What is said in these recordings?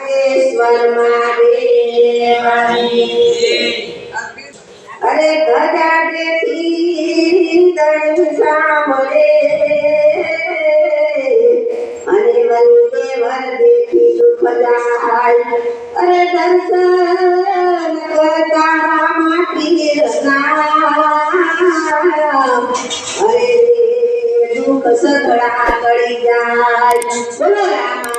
सर्वेश्वर महादेवानी अरे गजा देखी तन सामरे अरे वंदे वर देखी सुख जाय. अरे दर्शन करता माटी रसना अरे दुख सगळा कळी जाय बोलो रामा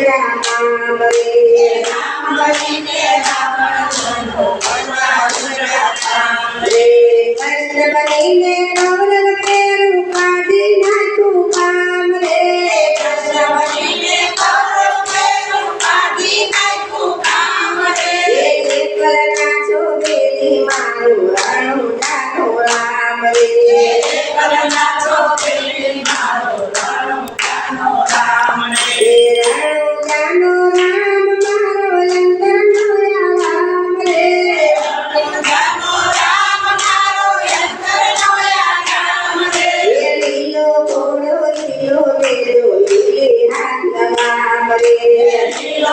રામ બળે રામ બળે રામ ছিল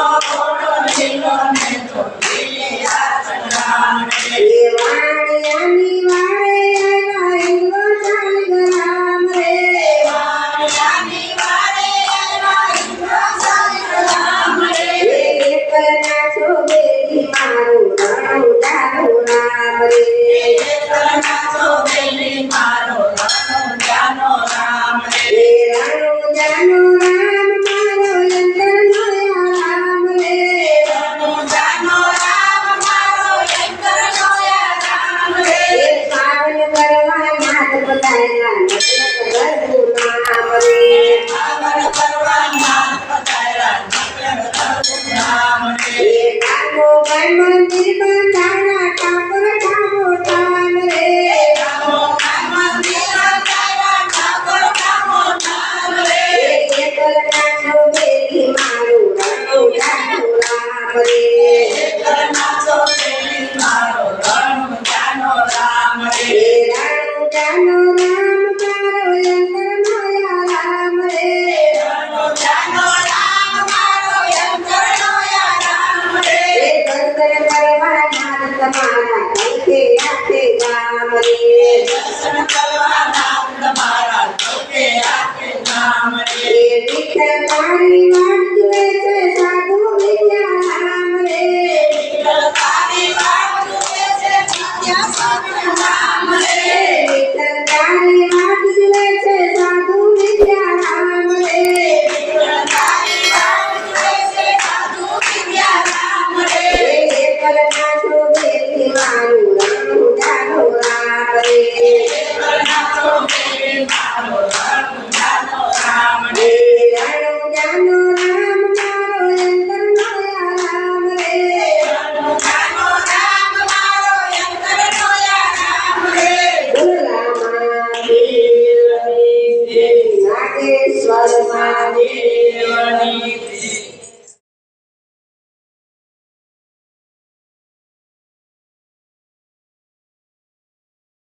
Thank you.